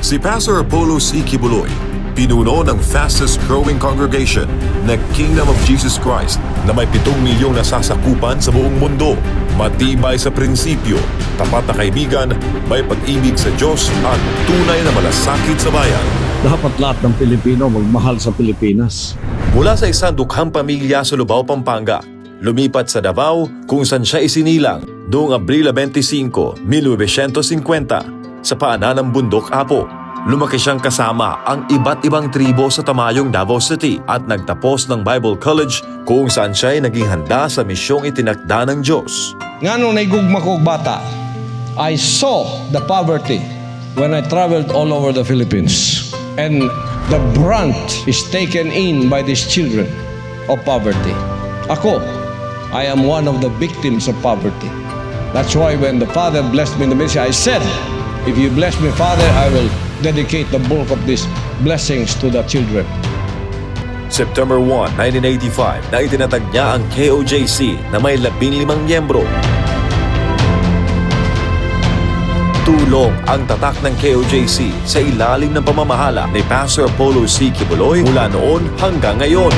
Si Pastor Apollo C. Kibuloy, pinuno ng fastest growing congregation na Kingdom of Jesus Christ na may pitong milyong nasasakupan sa buong mundo. Matibay sa prinsipyo, tapat na kaibigan, may pag-ibig sa Diyos at tunay na malasakit sa bayan. Dapat lahat ng Pilipino magmahal sa Pilipinas. Mula sa isang dukhang pamilya sa Lubao, Pampanga, lumipat sa Davao kung saan siya isinilang noong Abril 25, 1950 sa paanan ng Bundok Apo. Lumaki siyang kasama ang iba't ibang tribo sa Tamayong Davao City at nagtapos ng Bible College kung saan siya ay naging handa sa misyong itinakda ng Diyos. Nga nung naigugma ko bata, I saw the poverty when I traveled all over the Philippines. And the brunt is taken in by these children of poverty. Ako, I am one of the victims of poverty. That's why when the Father blessed me in the ministry, I said, if you bless me, Father, I will dedicate the bulk of these blessings to the children. September 1, 1985 na itinatag niya ang KOJC na may 15 miyembro. Tulong ang tatak ng KOJC sa ilalim ng pamamahala ni Pastor Apollo C. Kibuloy mula noon hanggang ngayon.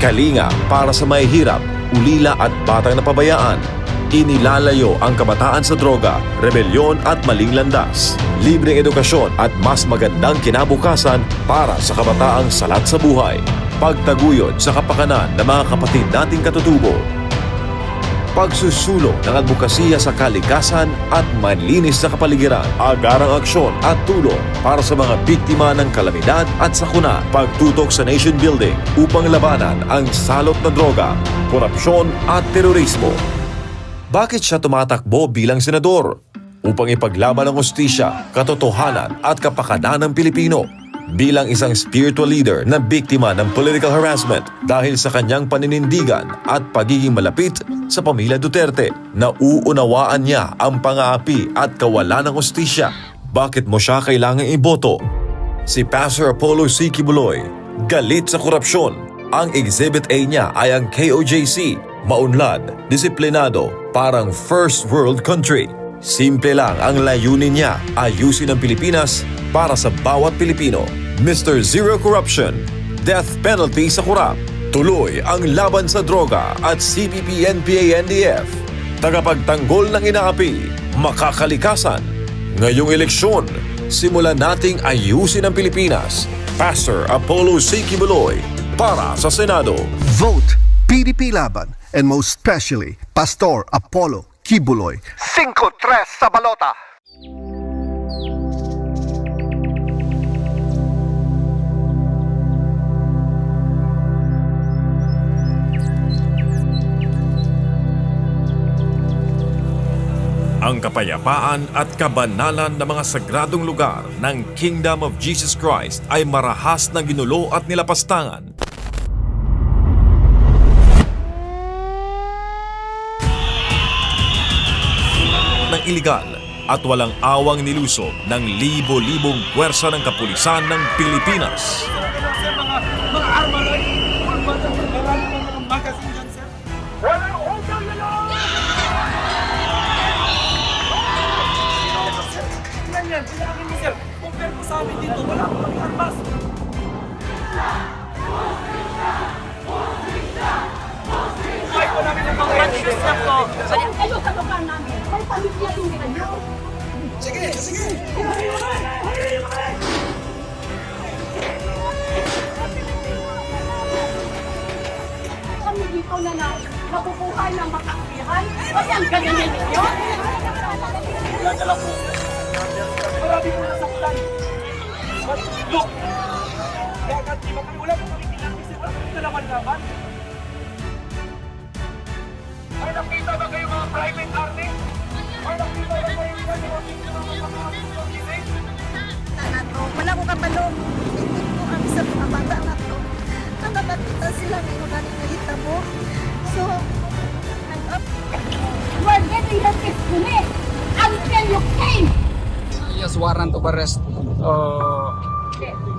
Kalinga para sa mahihirap, ulila at batang napabayaan. Inilalayo ang kabataan sa droga, rebelyon at maling landas. Libreng edukasyon at mas magandang kinabukasan para sa kabataang salat sa buhay. Pagtaguyod sa kapakanan ng mga kapatid nating katutubo. Pagsusulong ng advokasya sa kalikasan at manlinis na kapaligiran, agarang aksyon at tulong para sa mga biktima ng kalamidad at sakuna, pagtutok sa nation building upang labanan ang salot na droga, korupsyon at terorismo. Bakit siya tumatakbo bilang senador? Upang ipaglaban ang hustisya, katotohanan at kapakanan ng Pilipino bilang isang spiritual leader na biktima ng political harassment dahil sa kanyang paninindigan at pagiging malapit sa pamilya Duterte. Nauunawaan niya ang pang-aapi at kawalan ng hustisya. Bakit mo siya kailangang iboto? Si Pastor Apollo C. Kibuloy, galit sa korupsyon. Ang Exhibit A niya ay ang KOJC, maunlad, disiplinado, parang first world country. Simple lang ang layunin niya, ayusin ang Pilipinas para sa bawat Pilipino. Mr. Zero Corruption, death penalty sa kurap. Tuloy ang laban sa droga at CPP NPA NDF. Tagapagtanggol ng inaapi, makakalikasan. Ngayong eleksyon, simulan nating ayusin ang Pilipinas. Pastor Apollo C. Kibuloy para sa Senado. Vote PDP Laban and most specially Pastor Apollo Kibuloy. 5-3 sa balota. Ang kapayapaan at kabanalan ng mga sagradong lugar ng Kingdom of Jesus Christ ay marahas na ginulo at nilapastangan. Iligal at walang awang nilusob ng libo-libong puwersa ng kapulisan ng Pilipinas. mga, arma na mga magazine Wala ko kapalong. Hindi ko kami sa mga bata na to. Nakakakita sila ngayon na nangihita mo. So, nag-up. You are getting the testimony until you came. Yes, warrant of arrest uh,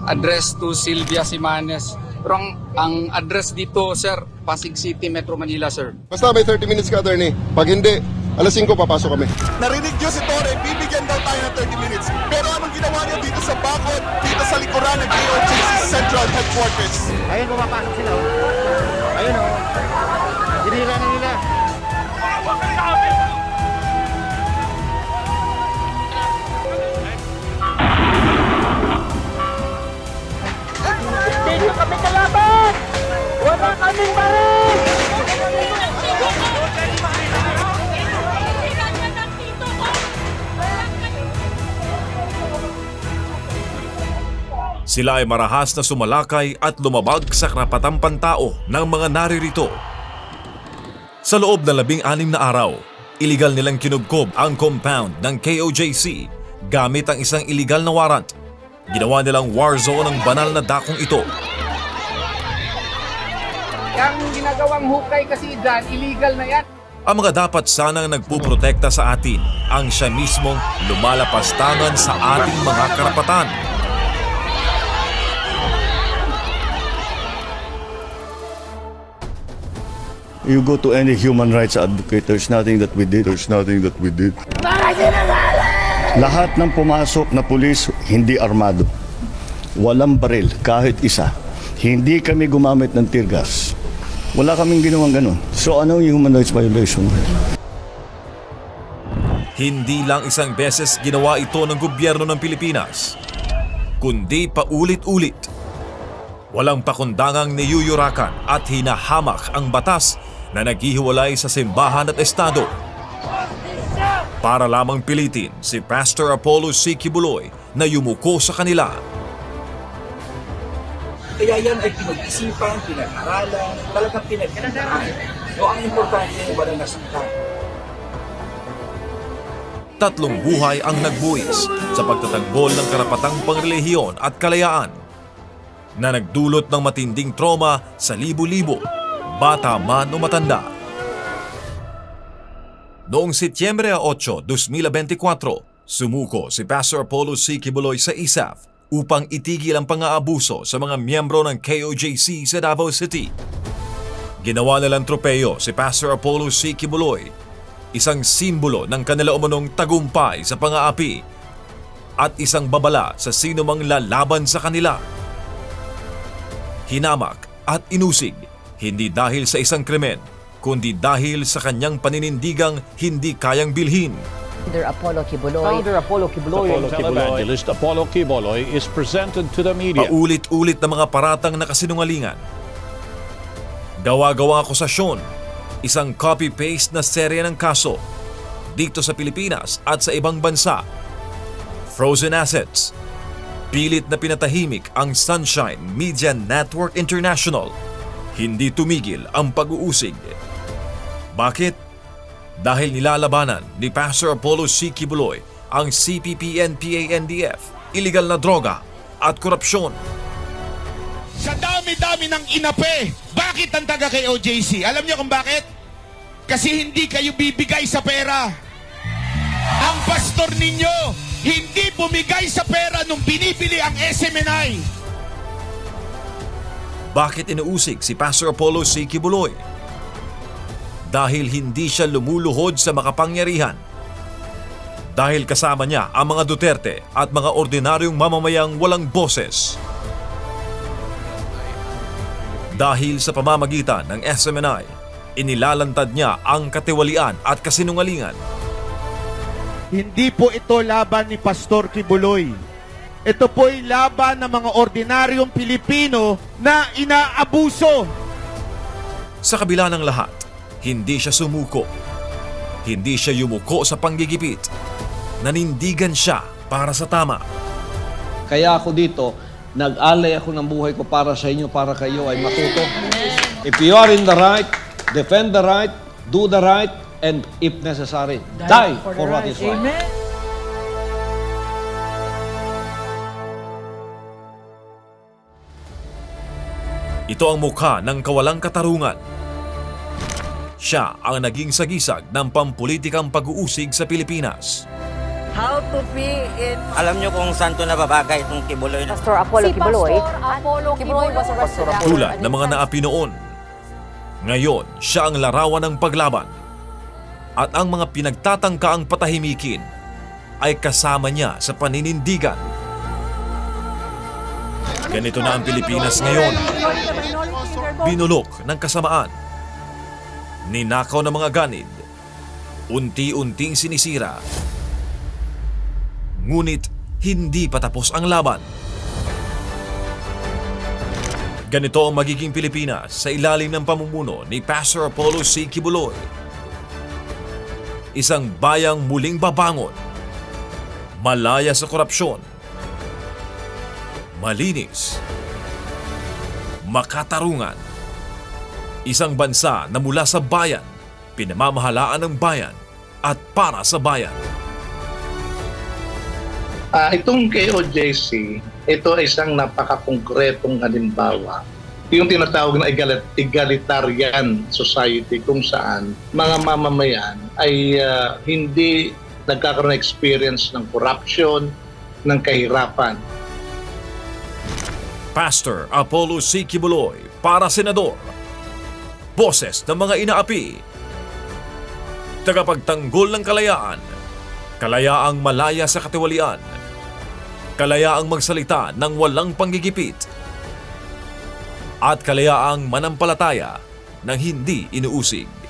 address to Silvia Simanes. Pero ang, ang address dito, sir, Pasig City, Metro Manila, sir. Basta may 30 minutes ka, attorney. Pag hindi, Alas 5 papasok kami. Narinig niyo si Torre, bibigyan daw tayo ng 30 minutes. Pero anong ginawa niyo dito sa bakod, dito sa likuran ng KOJC Central Headquarters? Ayun, pumapasok sila. oh. Sila ay marahas na sumalakay at lumabag sa karapatang pantao ng mga naririto. Sa loob ng labing anim na araw, iligal nilang kinubkob ang compound ng KOJC gamit ang isang iligal na warrant. Ginawa nilang war zone ang banal na dakong ito. Yung ginagawang hukay kasi dyan, illegal na yan. Ang mga dapat sanang nagpuprotekta sa atin ang siya mismong lumalapastangan sa ating mga karapatan. You go to any human rights advocate, there's nothing that we did. There's nothing that we did. Lahat ng pumasok na pulis, hindi armado. Walang baril, kahit isa. Hindi kami gumamit ng tear gas. Wala kaming ginawang ganun. So ano yung human rights violation? Hindi lang isang beses ginawa ito ng gobyerno ng Pilipinas, kundi paulit-ulit. Walang pakundangang niyuyurakan at hinahamak ang batas na naghihiwalay sa simbahan at estado. Para lamang pilitin si Pastor Apollo C. Kibuloy na yumuko sa kanila. Kaya yan ay pinag-isipan, pinag-aralan, talagang pinag-aralan. O ang importante ay walang nasangka. Tatlong buhay ang nagbuwis sa pagtatanggol ng karapatang pangrelihiyon at kalayaan na nagdulot ng matinding trauma sa libo-libo, bata man o matanda. Noong Setyembre 8, 2024, sumuko si Pastor Apollo C. Kibuloy sa ISAF upang itigil ang pang-aabuso sa mga miyembro ng KOJC sa Davao City. Ginawa nilang tropeyo si Pastor Apollo C. Kibuloy, isang simbolo ng kanila umunong tagumpay sa pang-aapi at isang babala sa sino mang lalaban sa kanila. Hinamak at inusig, hindi dahil sa isang krimen, kundi dahil sa kanyang paninindigang hindi kayang bilhin. Founder Apollo Kibuloy. Founder Apollo Kibuloy. Televangelist Apollo Kiboloy is presented to the media. Paulit-ulit na mga paratang na kasinungalingan. Gawa-gawang akusasyon, isang copy-paste na serye ng kaso dito sa Pilipinas at sa ibang bansa. Frozen assets. Pilit na pinatahimik ang Sunshine Media Network International. Hindi tumigil ang pag-uusig. Bakit? Dahil nilalabanan ni Pastor Apollo C. Kibuloy ang CPP-NPA-NDF, illegal na droga at korupsyon. Sa dami-dami ng inape, bakit ang taga kay OJC? Alam niyo kung bakit? Kasi hindi kayo bibigay sa pera. Ang pastor ninyo, hindi bumigay sa pera nung binibili ang SMNI. Bakit inuusig si Pastor Apollo C. Kibuloy? Dahil hindi siya lumuluhod sa makapangyarihan. Dahil kasama niya ang mga Duterte at mga ordinaryong mamamayang walang boses. Dahil sa pamamagitan ng SMNI, inilalantad niya ang katiwalian at kasinungalingan. Hindi po ito laban ni Pastor Kibuloy. Ito po'y laban ng mga ordinaryong Pilipino na inaabuso. Sa kabila ng lahat, hindi siya sumuko. Hindi siya yumuko sa panggigipit. Nanindigan siya para sa tama. Kaya ako dito, nag-alay ako ng buhay ko para sa inyo, para kayo ay matuto. If you are in the right, defend the right, do the right, and if necessary, die, for, what is right. Ito ang mukha ng kawalang katarungan. Siya ang naging sagisag ng pampulitikang pag-uusig sa Pilipinas. How to be in Alam niyo kung saan to nababagay itong kibuloy Pastor Apollo Si Kibuloy. Pastor Apollo Kibuloy was arrested Tulad ng mga naapi noon. Ngayon, siya ang larawan ng paglaban. at ang mga pinagtatangkaang patahimikin ay kasama niya sa paninindigan. Ganito na ang Pilipinas ngayon. Binulok ng kasamaan. Ninakaw ng mga ganid. Unti-unting sinisira. Ngunit hindi pa tapos ang laban. Ganito ang magiging Pilipinas sa ilalim ng pamumuno ni Pastor Apollo C. Kibuloy. Isang bayang muling babangon. Malaya sa korupsyon. Malinis. Makatarungan. Isang bansa na mula sa bayan, pinamamahalaan ng bayan at para sa bayan. Ah, itong KOJC, ito ay isang napakakongkretong halimbawa. Yung tinatawag na egalit- egalitarian society kung saan mga mamamayan ay ah, hindi nagkakaroon experience ng corruption, ng kahirapan. Pastor Apollo C. Kibuloy para senador. Boses ng mga inaapi. Tagapagtanggol ng kalayaan. Kalayaang malaya sa katiwalian. Kalayaang magsalita ng walang panggigipit. At kalayaang manampalataya ng hindi inuusig.